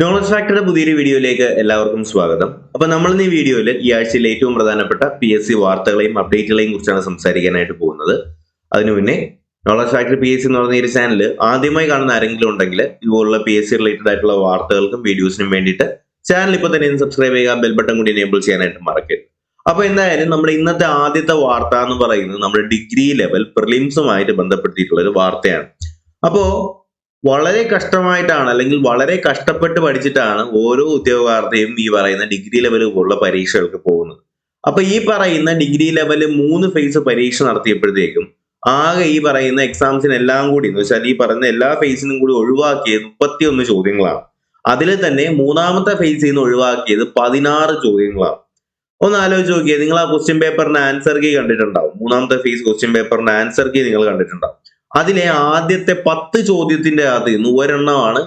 Knowledge ഫാക്ടറിയുടെ പുതിയൊരു വീഡിയോയിലേക്ക് എല്ലാവർക്കും സ്വാഗതം. അപ്പൊ നമ്മൾ ഈ വീഡിയോയിൽ ഈ ആഴ്ചയിൽ ഏറ്റവും പ്രധാനപ്പെട്ട പി എസ് സി വാർത്തകളെയും അപ്ഡേറ്റുകളെയും കുറിച്ചാണ് സംസാരിക്കാനായിട്ട് പോകുന്നത്. അതിനു മുന്നേ knowledge factory P S C എന്ന് പറഞ്ഞ ഈ ചാനൽ ആദ്യമായി കാണുന്ന ആരെങ്കിലും ഉണ്ടെങ്കിൽ ഇതുപോലുള്ള പി എസ് സി റിലേറ്റഡ് ആയിട്ടുള്ള വാർത്തകൾക്കും വീഡിയോസിനും വേണ്ടിയിട്ട് ചാനൽ ഇപ്പോൾ തന്നെ സബ്സ്ക്രൈബ് ചെയ്യുക ബെൽ ബട്ടൺ കൂടി എനേബിൾ ചെയ്യാനായിട്ട് മറക്കരുത്. അപ്പൊ എന്തായാലും നമ്മുടെ ഇന്നത്തെ ആദ്യത്തെ വാർത്ത എന്ന് പറയുന്നത് നമ്മുടെ ഡിഗ്രി ലെവൽ പ്രിലിംസുമായിട്ട് ബന്ധപ്പെടുത്തിയിട്ടുള്ള ഒരു വാർത്തയാണ്. അപ്പോ വളരെ കഷ്ടമായിട്ടാണ് അല്ലെങ്കിൽ വളരെ കഷ്ടപ്പെട്ട് പഠിച്ചിട്ടാണ് ഓരോ ഉദ്യോഗാർത്ഥിയും ഈ പറയുന്ന ഡിഗ്രി ലെവൽ ഉള്ള പരീക്ഷകൾക്ക് പോകുന്നത്. അപ്പൊ ഈ പറയുന്ന ഡിഗ്രി ലെവൽ മൂന്ന് ഫേസ് പരീക്ഷ നടത്തിയപ്പോഴത്തേക്കും ആകെ ഈ പറയുന്ന എക്സാംസിന് എല്ലാം കൂടി എന്ന് വെച്ചാൽ ഈ പറയുന്ന എല്ലാ ഫേസിനും കൂടി ഒഴിവാക്കിയത് മുപ്പത്തിയൊന്ന് ചോദ്യങ്ങളാണ്. അതിൽ തന്നെ മൂന്നാമത്തെ ഫേസിൽ നിന്ന് ഒഴിവാക്കിയത് പതിനാറ് ചോദ്യങ്ങളാണ്. ഒന്ന് ആലോചിച്ച് നോക്കിയാൽ നിങ്ങൾ ആ ക്വസ്റ്റ്യൻ പേപ്പറിന്റെ ആൻസർ കീ കണ്ടിട്ടുണ്ടാവും. മൂന്നാമത്തെ ഫേസ് ക്വസ്റ്റ്യൻ പേപ്പറിന്റെ ആൻസർ കീ നിങ്ങൾ കണ്ടിട്ടുണ്ടാവും. അതിലെ ആദ്യത്തെ പത്ത് ചോദ്യത്തിന്റെ അകത്ത് നിന്ന് ഒരെണ്ണമാണ്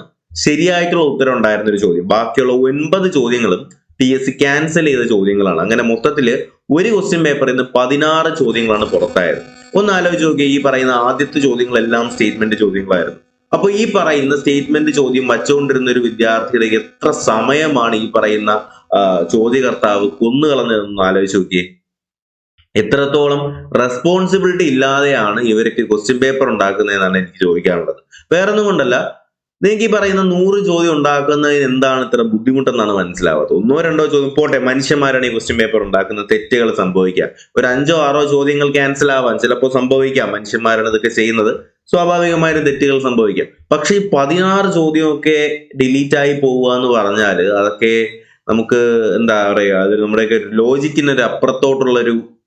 ശരിയായിട്ടുള്ള ഉത്തരം ഉണ്ടായിരുന്ന ഒരു ചോദ്യം. ബാക്കിയുള്ള ഒൻപത് ചോദ്യങ്ങളും പി എസ് സി ക്യാൻസൽ ചെയ്ത ചോദ്യങ്ങളാണ്. അങ്ങനെ മൊത്തത്തിൽ ഒരു ക്വസ്റ്റ്യൻ പേപ്പറിൽ നിന്ന് പതിനാറ് ചോദ്യങ്ങളാണ് പുറത്തായത്. ഒന്ന് ആലോചിച്ച് നോക്കിയാൽ ഈ പറയുന്ന ആദ്യത്തെ ചോദ്യങ്ങളെല്ലാം സ്റ്റേറ്റ്മെന്റ് ചോദ്യങ്ങളായിരുന്നു. അപ്പൊ ഈ പറയുന്ന സ്റ്റേറ്റ്മെന്റ് ചോദ്യം വച്ചുകൊണ്ടിരുന്ന ഒരു വിദ്യാർത്ഥിയുടെ എത്ര സമയമാണ് ഈ പറയുന്ന ചോദ്യകർത്താവ് കൊന്നുകളഞ്ഞതെന്ന് ആലോചിച്ച് നോക്കിയേ. എത്രത്തോളം റെസ്പോൺസിബിലിറ്റി ഇല്ലാതെയാണ് ഇവർക്ക് ക്വസ്റ്റ്യൻ പേപ്പർ ഉണ്ടാക്കുന്നതെന്നാണ് എനിക്ക് ചോദിക്കാനുള്ളത്. വേറൊന്നും കൊണ്ടല്ല. നിങ്ങൾക്ക് ഈ പറയുന്ന നൂറ് ചോദ്യം ഉണ്ടാക്കുന്നതിന് എന്താണ് ഇത്ര ബുദ്ധിമുട്ടെന്നാണ് മനസ്സിലാവാത്തത്. ഒന്നോ രണ്ടോ ചോദ്യം പോട്ടെ മനുഷ്യന്മാരാണ് ഈ ക്വസ്റ്റ്യൻ പേപ്പർ ഉണ്ടാക്കുന്നത് തെറ്റുകൾ സംഭവിക്കാം ഒരു അഞ്ചോ ആറോ ചോദ്യങ്ങൾ ക്യാൻസൽ ആവാൻ ചിലപ്പോൾ സംഭവിക്കാം മനുഷ്യന്മാരാണ് ഇതൊക്കെ ചെയ്യുന്നത്. സ്വാഭാവികമായും തെറ്റുകൾ സംഭവിക്കാം. പക്ഷെ ഈ പതിനാറ് ചോദ്യമൊക്കെ ഡിലീറ്റ് ആയി പോവുക എന്ന് പറഞ്ഞാൽ അതൊക്കെ നമുക്ക് എന്താ പറയുക അത് നമ്മുടെയൊക്കെ ലോജിക്കിന് ഒരു അപ്പുറത്തോട്ടുള്ള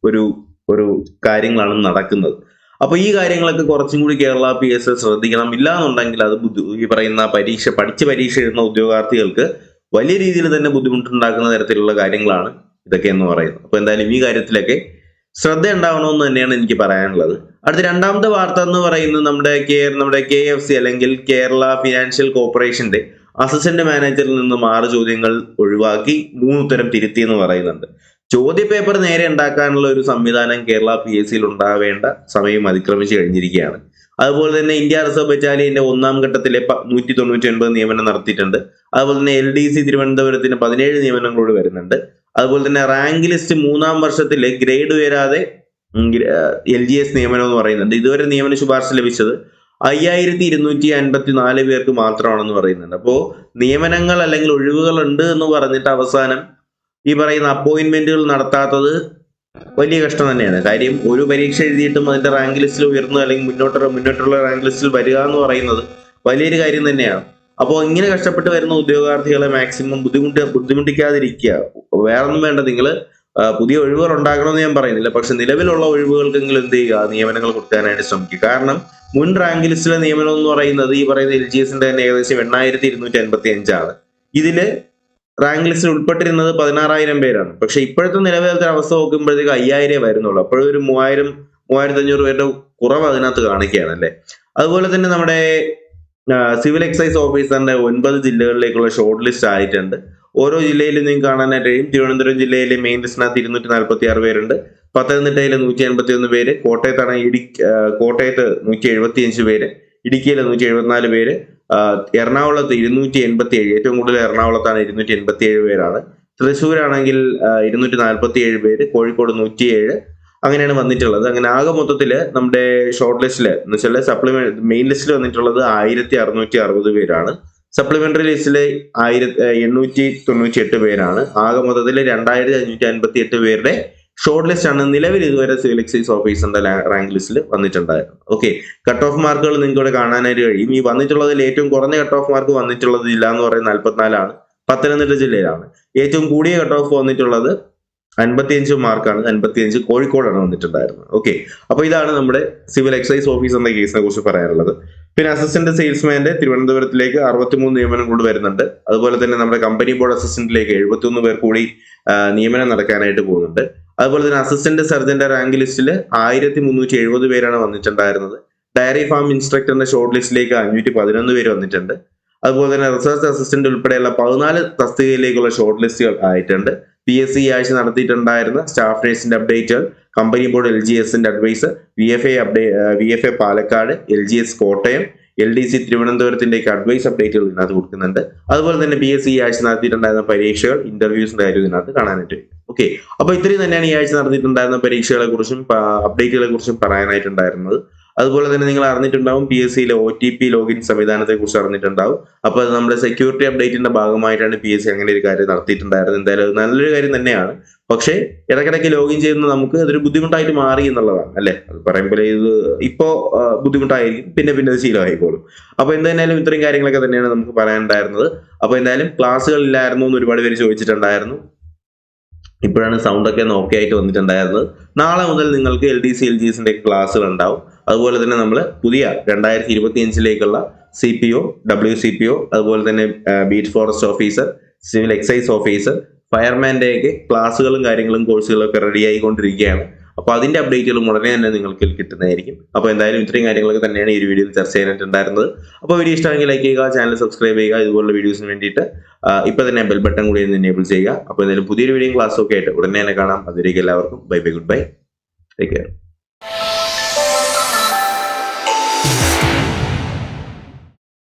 ഒരു ഒരു കാര്യങ്ങളാണ് നടക്കുന്നത്. അപ്പൊ ഈ കാര്യങ്ങളൊക്കെ കുറച്ചും കൂടി കേരള പി എസ് ശ്രദ്ധിക്കണം. ഇല്ല എന്നുണ്ടെങ്കിൽ അത് ഈ പറയുന്ന പരീക്ഷ പഠിച്ച് പരീക്ഷ എഴുതുന്ന ഉദ്യോഗാർത്ഥികൾക്ക് വലിയ രീതിയിൽ തന്നെ ബുദ്ധിമുട്ടുണ്ടാക്കുന്ന തരത്തിലുള്ള കാര്യങ്ങളാണ് ഇതൊക്കെ എന്ന് പറയുന്നത്. അപ്പൊ എന്തായാലും ഈ കാര്യത്തിലൊക്കെ ശ്രദ്ധ ഉണ്ടാവണമെന്ന് തന്നെയാണ് എനിക്ക് പറയാനുള്ളത്. അടുത്ത രണ്ടാമത്തെ വാർത്ത എന്ന് പറയുന്നത് നമ്മുടെ കെ നമ്മുടെ കെ എഫ് സി അല്ലെങ്കിൽ കേരള ഫിനാൻഷ്യൽ കോർപ്പറേഷന്റെ അസിസ്റ്റന്റ് മാനേജറിൽ നിന്ന് ആറ് ചോദ്യങ്ങൾ ഒഴിവാക്കി മൂന്നുത്തരം തിരുത്തി എന്ന് പറയുന്നുണ്ട്. ചോദ്യ പേപ്പർ നേരെ ഉണ്ടാക്കാനുള്ള ഒരു സംവിധാനം കേരള പി എസ് സിയിൽ ഉണ്ടാവേണ്ട സമയം അതിക്രമിച്ചു കഴിഞ്ഞിരിക്കുകയാണ്. അതുപോലെ തന്നെ ഇന്ത്യ റിസർവ് ബറ്റാലിയന്റെ ഒന്നാം ഘട്ടത്തിലെ നൂറ്റി തൊണ്ണൂറ്റി ഒൻപത് നിയമനം നടത്തിയിട്ടുണ്ട്. അതുപോലെ തന്നെ എൽ ഡി സി തിരുവനന്തപുരത്തിന് പതിനേഴ് നിയമനങ്ങളോട് വരുന്നുണ്ട്. അതുപോലെ തന്നെ റാങ്ക് ലിസ്റ്റ് മൂന്നാം വർഷത്തിലെ ഗ്രേഡ് ഉയരാതെ എൽ ജി എസ് നിയമനം എന്ന് പറയുന്നുണ്ട്. ഇതുവരെ നിയമന ശുപാർശ ലഭിച്ചത് അയ്യായിരത്തി ഇരുന്നൂറ്റി അൻപത്തി നാല് പേർക്ക് മാത്രമാണെന്ന് പറയുന്നുണ്ട്. അപ്പോൾ നിയമനങ്ങൾ അല്ലെങ്കിൽ ഒഴിവുകൾ ഉണ്ട് എന്ന് പറഞ്ഞിട്ട് അവസാനം ഈ പറയുന്ന അപ്പോയിൻമെന്റുകൾ നടത്താത്തത് വലിയ കഷ്ടം തന്നെയാണ്. കാര്യം ഒരു പരീക്ഷ എഴുതിയിട്ടും അതിന്റെ റാങ്ക് ലിസ്റ്റിൽ ഉയർന്നു അല്ലെങ്കിൽ മുന്നോട്ട് മുന്നോട്ടുള്ള റാങ്ക് ലിസ്റ്റിൽ വരിക എന്ന് പറയുന്നത് വലിയൊരു കാര്യം തന്നെയാണ്. അപ്പോൾ ഇങ്ങനെ കഷ്ടപ്പെട്ട് വരുന്ന ഉദ്യോഗാർത്ഥികളെ മാക്സിമം ബുദ്ധിമുട്ട് ബുദ്ധിമുട്ടിക്കാതിരിക്കുക. വേറൊന്നും വേണ്ട. നിങ്ങൾ പുതിയ ഒഴിവുകൾ ഉണ്ടാക്കണമെന്ന് ഞാൻ പറയുന്നില്ല. പക്ഷെ നിലവിലുള്ള ഒഴിവുകൾക്കെങ്കിലും എന്ത് ചെയ്യുക? നിയമനങ്ങൾ കൊടുക്കാനായിട്ട് ശ്രമിക്കുക. കാരണം മുൻ റാങ്ക് ലിസ്റ്റിലെ നിയമനം എന്ന് പറയുന്നത് ഈ പറയുന്ന എൽ ജി എസിന്റെ തന്നെ ഏകദേശം എണ്ണായിരത്തി ഇരുന്നൂറ്റി അൻപത്തി അഞ്ചാണ് ഇതിൽ റാങ്ക് ലിസ്റ്റിൽ ഉൾപ്പെട്ടിരുന്നത് പതിനാറായിരം പേരാണ്. പക്ഷെ ഇപ്പോഴത്തെ നിലവിലത്തെ അവസ്ഥ നോക്കുമ്പോഴത്തേക്ക് അയ്യായിരമേ വരുന്നുള്ളൂ. അപ്പോഴും ഒരു മൂവായിരം മൂവായിരത്തി അഞ്ഞൂറ് പേരുടെ കുറവ് അതിനകത്ത് കാണിക്കുകയാണ് അല്ലേ? അതുപോലെ തന്നെ നമ്മുടെ സിവിൽ എക്സൈസ് ഓഫീസറിന്റെ ഒൻപത് ജില്ലകളിലേക്കുള്ള ഷോർട്ട് ലിസ്റ്റ് ആയിട്ടുണ്ട്. ഓരോ ജില്ലയിലും നിങ്ങൾക്ക് കാണാനായിട്ട് കഴിയും. തിരുവനന്തപുരം ജില്ലയിലെ മെയിൻ ലിസ്റ്റിനകത്ത് ഇരുന്നൂറ്റി നാൽപ്പത്തി ആറ് പേരുണ്ട്. പത്തനംതിട്ടയിൽ നൂറ്റി എൺപത്തി ഒന്ന് പേര്. കോട്ടയത്താണ് ഇടുക്കി കോട്ടയത്ത് നൂറ്റി എഴുപത്തി അഞ്ച് പേര്. ഇടുക്കിയിൽ നൂറ്റി എഴുപത്തിനാല് പേര്. എറണാകുളത്ത് ഇരുന്നൂറ്റി എൺപത്തി ഏഴ് ഏറ്റവും കൂടുതൽ എറണാകുളത്താണ് ഇരുന്നൂറ്റി എൺപത്തി ഏഴ് പേരാണ്. തൃശ്ശൂരാണെങ്കിൽ ഇരുന്നൂറ്റി നാൽപ്പത്തി ഏഴ് പേര് കോഴിക്കോട് നൂറ്റിയേഴ് അങ്ങനെയാണ് വന്നിട്ടുള്ളത്. അങ്ങനെ ആകെ മൊത്തത്തിൽ നമ്മുടെ ഷോർട്ട് ലിസ്റ്റിൽ എന്ന് വെച്ചാൽ സപ്ലിമെന്റ് മെയിൻ ലിസ്റ്റിൽ വന്നിട്ടുള്ളത് ആയിരത്തി അറുന്നൂറ്റി അറുപത് പേരാണ്. സപ്ലിമെന്ററി ലിസ്റ്റിൽ ആയിരത്തി എണ്ണൂറ്റി തൊണ്ണൂറ്റി എട്ട് പേരാണ്. ആകെ മൊത്തത്തിൽ രണ്ടായിരത്തി അഞ്ഞൂറ്റി അൻപത്തി എട്ട് പേരുടെ ഷോർട്ട് ലിസ്റ്റ് ആണ് നിലവിൽ ഇതുവരെ സിവിൽ എക്സൈസ് ഓഫീസറിന്റെ റാങ്ക് ലിസ്റ്റിൽ വന്നിട്ടുണ്ടായിരുന്നു ഓക്കെ കട്ട് ഓഫ് മാർക്കുകൾ നിങ്ങൾക്ക് ഇവിടെ കാണാനായിട്ട് കഴിയും. ഈ വന്നിട്ടുള്ളതിൽ ഏറ്റവും കുറഞ്ഞ കട്ട് ഓഫ് മാർക്ക് വന്നിട്ടുള്ളത് ജില്ല എന്ന് പറയുന്നത് നാൽപ്പത്തിനാലാണ് പത്തനംതിട്ട ജില്ലയിലാണ്. ഏറ്റവും കൂടിയ കട്ട് ഓഫ് വന്നിട്ടുള്ളത് അൻപത്തിയഞ്ച് മാർക്കാണ്. അൻപത്തിയഞ്ച് കോഴിക്കോടാണ് വന്നിട്ടുണ്ടായിരുന്നത്. ഓക്കെ അപ്പൊ ഇതാണ് നമ്മുടെ സിവിൽ എക്സൈസ് ഓഫീസറിന്റെ കേസിനെ കുറിച്ച് പറയാനുള്ളത്. പിന്നെ അസിസ്റ്റന്റ് സെയിൽസ്മാന്റെ തിരുവനന്തപുരത്തിലേക്ക് അറുപത്തിമൂന്ന് നിയമനം കൂടി വരുന്നുണ്ട്. അതുപോലെ തന്നെ നമ്മുടെ കമ്പനി ബോർഡ് അസിസ്റ്റന്റിലേക്ക് എഴുപത്തിയൊന്ന് പേർ കൂടി നിയമനം നടക്കാനായിട്ട് പോകുന്നുണ്ട്. അതുപോലെ തന്നെ അസിസ്റ്റന്റ് സർജന്റെ റാങ്ക് ലിസ്റ്റിൽ ആയിരത്തി മുന്നൂറ്റി എഴുപത് പേരാണ് വന്നിട്ടുണ്ടായിരുന്നത്. ഡയറി ഫാം ഇൻസ്ട്രക്ടറിന്റെ ഷോർട്ട് ലിസ്റ്റിലേക്ക് അഞ്ഞൂറ്റി പതിനൊന്ന് പേര് വന്നിട്ടുണ്ട്. അതുപോലെ തന്നെ റിസർച്ച് അസിസ്റ്റന്റ് ഉൾപ്പെടെയുള്ള പതിനാല് തസ്തികയിലേക്കുള്ള ഷോർട്ട് ലിസ്റ്റുകൾ ആയിട്ടുണ്ട്. പി എസ് സി ആഴ്ച നടത്തിയിട്ടുണ്ടായിരുന്ന സ്റ്റാഫ് നേഴ്സിന്റെ അപ്ഡേറ്റുകൾ കമ്പനി ബോർഡ് എൽ ജി എസിന്റെ advice V F A അപ്ഡേ V F A Palakkad L G S Kottayam L D C തിരുവനന്തപുരത്തിന്റെയൊക്കെ advice അപ്ഡേറ്റുകൾ ഇതിനകത്ത് കൊടുക്കുന്നുണ്ട്. അതുപോലെ തന്നെ പി എസ് സി ആഴ്ച നടത്തിയിട്ടുണ്ടായിരുന്ന പരീക്ഷകൾ ഇന്റർവ്യൂസിന്റെ കാര്യം ഇതിനകത്ത് കാണാനായിട്ട് ഓക്കെ അപ്പൊ ഇത്രയും തന്നെയാണ് ഈ ആഴ്ച നടത്തിയിട്ടുണ്ടായിരുന്ന പരീക്ഷകളെ കുറിച്ചും അപ്ഡേറ്റുകളെ കുറിച്ചും പറയാനായിട്ടുണ്ടായിരുന്നത്. അതുപോലെ തന്നെ നിങ്ങൾ അറിഞ്ഞിട്ടുണ്ടാവും പി എസ് സിയിലെ ഒ ടി പി ലോഗിൻ സംവിധാനത്തെ കുറിച്ച് അറിഞ്ഞിട്ടുണ്ടാവും. അപ്പൊ അത് നമ്മുടെ സെക്യൂരിറ്റി അപ്ഡേറ്റിന്റെ ഭാഗമായിട്ടാണ് പി എസ് സി അങ്ങനെ ഒരു കാര്യം നടത്തിയിട്ടുണ്ടായിരുന്നത്. എന്തായാലും നല്ലൊരു കാര്യം തന്നെയാണ്. പക്ഷേ ഇടയ്ക്കിടയ്ക്ക് ലോഗിൻ ചെയ്യുന്ന നമുക്ക് അതൊരു ബുദ്ധിമുട്ടായിട്ട് മാറി എന്നുള്ളതാണ് അല്ലെ? അത് പറയുമ്പോൾ ഇത് ഇപ്പോ ബുദ്ധിമുട്ടായിരിക്കും. പിന്നെ പിന്നെ അത് ശീലമായിക്കോളും. അപ്പൊ എന്തായാലും ഇത്രയും കാര്യങ്ങളൊക്കെ തന്നെയാണ് നമുക്ക് പറയാനുണ്ടായിരുന്നത്. അപ്പൊ എന്തായാലും ക്ലാസ്സുകൾ ഇല്ലായിരുന്നു എന്ന് ഒരുപാട് പേര് ചോദിച്ചിട്ടുണ്ടായിരുന്നു. ഇപ്പോഴാണ് സൗണ്ട് ഒക്കെ ഓക്കെ ആയിട്ട് വന്നിട്ടുണ്ടായിരുന്നത്. നാളെ മുതൽ നിങ്ങൾക്ക് L D C L G ക്ലാസ്സുകൾ ഉണ്ടാവും. അതുപോലെ തന്നെ നമ്മൾ പുതിയ രണ്ടായിരത്തി ഇരുപത്തി അഞ്ചിലേക്കുള്ള C P O W C P O അതുപോലെ തന്നെ beat forest officer civil excise officer ഫയർമാന്റെയൊക്കെ ക്ലാസ്സുകളും കാര്യങ്ങളും കോഴ്സുകളും ഒക്കെ റെഡി ആയിക്കൊണ്ടിരിക്കുകയാണ്. അപ്പോൾ അതിന്റെ അപ്ഡേറ്റുകളും ഉടനെ തന്നെ നിങ്ങൾക്ക് കിട്ടുന്നതായിരിക്കും. അപ്പോൾ എന്തായാലും ഇത്രയും കാര്യങ്ങളൊക്കെ തന്നെയാണ് ഈ വീഡിയോയിൽ ചർച്ച ചെയ്യാനായിട്ടുണ്ടായിരുന്നത് അപ്പോൾ വീഡിയോ ഇഷ്ടമെങ്കിൽ ലൈക്ക് ചെയ്യുക ചാനൽ സബ്സ്ക്രൈബ് ചെയ്യുക ഇതുപോലുള്ള വീഡിയോസിന് വേണ്ടിയിട്ട് ഇപ്പൊ തന്നെ ബെൽ ബട്ടൺ കൂടി ഒന്ന് എനേബിൾ ചെയ്യുക. അപ്പോൾ എന്തായാലും പുതിയൊരു വീഡിയോ ക്ലാസ്സൊക്കെ ആയിട്ട് ഉടനെ തന്നെ കാണാം. അതിലേക്ക് എല്ലാവർക്കും bye bye good bye take care